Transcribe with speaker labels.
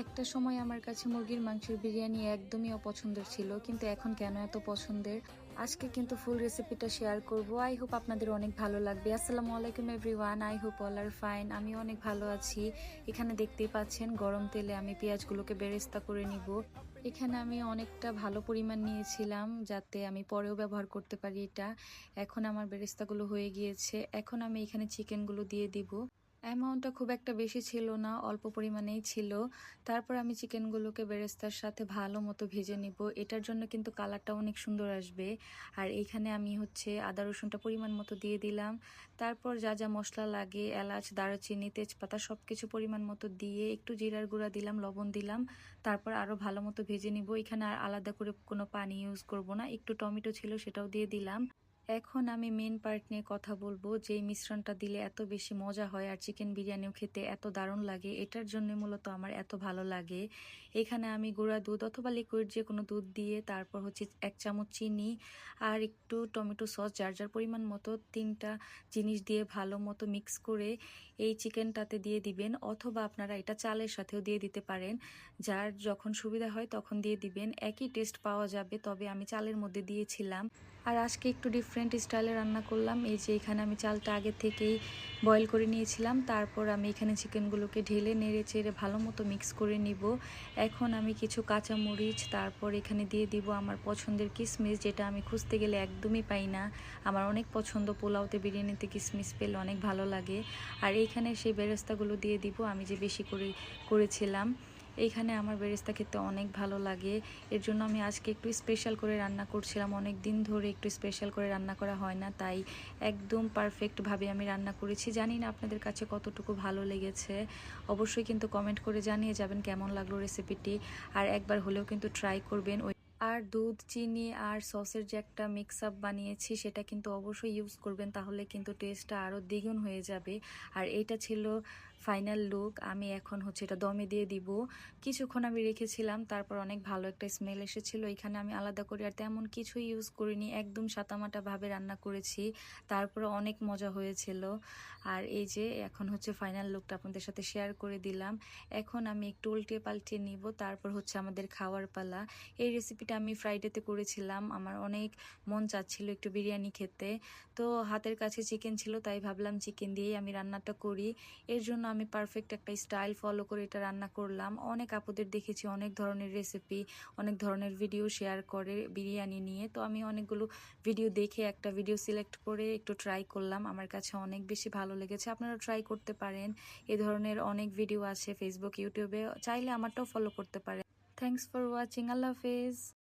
Speaker 1: একটা সময় আমার কাছে মুরগির মাংসের বিরিয়ানি একদমই অপছন্দের ছিল, কিন্তু এখন কেন এত পছন্দের? আজকে কিন্তু ফুল রেসিপিটা শেয়ার করব। আই হোপ আপনাদের অনেক ভালো লাগবে। আসসালামু আলাইকুম everyone I hope all are fine আমি অনেক ভালো আছি। এখানে দেখতেই পাচ্ছেন, গরম তেলে আমি পেঁয়াজগুলোকে বেরেস্তা করে নিব। এখানে আমি অনেকটা ভালো পরিমাণ নিয়েছিলাম, যাতে আমি পরেও ব্যবহার করতে পারি এটা। এখন আমার বেরেস্তাগুলো হয়ে গিয়েছে। এখন আমি এখানে চিকেনগুলো দিয়ে দিব। অ্যামাউন্টটা খুব একটা বেশি ছিল না, অল্প পরিমাণেই ছিল। তারপর আমি চিকেনগুলোকে বেরেস্তার সাথে ভালো মতো ভেজে নিব। এটার জন্য কিন্তু কালারটা অনেক সুন্দর আসবে। আর এইখানে আমি হচ্ছে আদা রসুনটা পরিমাণ মতো দিয়ে দিলাম। তারপর যা যা মশলা লাগে, এলাচ, দারুচিনি, তেজপাতা সব কিছু পরিমাণ মতো দিয়ে একটু জিরার গুঁড়া দিলাম, লবণ দিলাম। তারপর আরও ভালো মতো ভেজে নিব। এখানে আর আলাদা করে কোনো পানি ইউজ করব না। একটু টমেটো ছিল সেটাও দিয়ে দিলাম। এখন আমি মেন পার্ট নিয়ে কথা বলব। যে মিশ্রণটা দিলে এত বেশি মজা হয় আর চিকেন বিরিয়ানিও খেতে এত দারুণ লাগে, এটার জন্য মূলত আমার এত ভালো লাগে। এখানে আমি গুঁড়া দুধ অথবা লিকুইড যে কোনো দুধ দিয়ে তারপর হচ্ছে এক চামচ চিনি আর একটু টমেটো সস, যার যার পরিমাণ মতো তিনটা জিনিস দিয়ে ভালো মতো মিক্স করে এই চিকেনটাতে দিয়ে দিবেন অথবা আপনারা এটা চালের সাথেও দিয়ে দিতে পারেন। যার যখন সুবিধা হয় তখন দিয়ে দিবেন। একই টেস্ট পাওয়া যাবে, তবে আমি চালের মধ্যে দিয়েছিলাম। আর আজকে একটু ডিফারেন্ট স্টাইলে রান্না করলাম। এই যে এখানে আমি চালটা আগে থেকেই বয়েল করে নিয়েছিলাম। তারপর আমি এখানে চিকেনগুলোকে ঢেলে নেড়ে চেড়ে ভালো মতো মিক্স করে নিব। এখন আমি কিছু কাঁচা মরিচ তারপর এখানে দিয়ে দিব আমার পছন্দের কিশমিশ যেটা আমি খুঁজতে গেলে একদমই পাই না। আমার অনেক পছন্দ পোলাওতে বিরিয়ানিতে কিশমিশ পেলে অনেক ভালো লাগে। আর এইখানে সেই বেরেস্তাগুলো দিয়ে দিব, আমি যে বেশি করে করেছিলাম। এইখানে আমার বেরেস্তা খেতে অনেক ভালো লাগে। এর জন্য আমি আজকে একটু স্পেশাল করে রান্না করছিলাম। অনেক দিন ধরে একটু স্পেশাল করে রান্না করা হয় না, তাই একদম পারফেক্টভাবে আমি রান্না করেছি। জানি না আপনাদের কাছে কতটুকু ভালো লেগেছে। অবশ্যই কিন্তু কমেন্ট করে জানিয়ে যাবেন কেমন লাগল রেসিপিটি আর একবার হলেও কিন্তু ট্রাই করবেন। ওই আর দুধ, চিনি আর সসের যে একটা মিক্স আপ বানিয়েছি, সেটা কিন্তু অবশ্যই ইউজ করবেন, তাহলে কিন্তু টেস্টটা আরও দ্বিগুণ হয়ে যাবে। আর এইটা ছিল ফাইনাল লুক। আমি এখন হচ্ছে এটা দমে দিয়ে দিব। কিছুক্ষণ আমি রেখেছিলাম, তারপর অনেক ভালো একটা স্মেল এসেছিল। এখানে আমি আলাদা করে আর তেমন কিছুই ইউজ করিনি। একদম সাতামাটাভাবে রান্না করেছি। তারপর অনেক মজা হয়েছিল। আর এই যে এখন হচ্ছে ফাইনাল লুকটা আপনাদের সাথে শেয়ার করে দিলাম। এখন আমি একটু উল্টে পাল্টে নিব। তারপর হচ্ছে আমাদের খাওয়ার পালা। এই রেসিপিটা আমি ফ্রাইডেতে করেছিলাম। আমার অনেক মন চাচ্ছিল একটু বিরিয়ানি খেতে। তো হাতের কাছে চিকেন ছিল, তাই ভাবলাম চিকেন দিয়েই আমি রান্নাটা করি। এর জন্য আমি পারফেক্ট একটা স্টাইল ফলো করে এটা রান্না করলাম। অনেক আপুদের দেখেছি, অনেক ধরনের রেসিপি অনেক ধরনের ভিডিও শেয়ার করে বিরিয়ানি নিয়ে। তো আমি অনেকগুলো ভিডিও দেখে একটা ভিডিও সিলেক্ট করে একটু ট্রাই করলাম। আমার কাছে অনেক বেশি ভালো লেগেছে। আপনারা ট্রাই করতে পারেন। এ ধরনের অনেক ভিডিও আছে ফেসবুক ইউটিউবে চাইলে আমারটাও ফলো করতে পারেন। থ্যাংকস ফর ওয়াচিং আল্লাহ হাফেজ।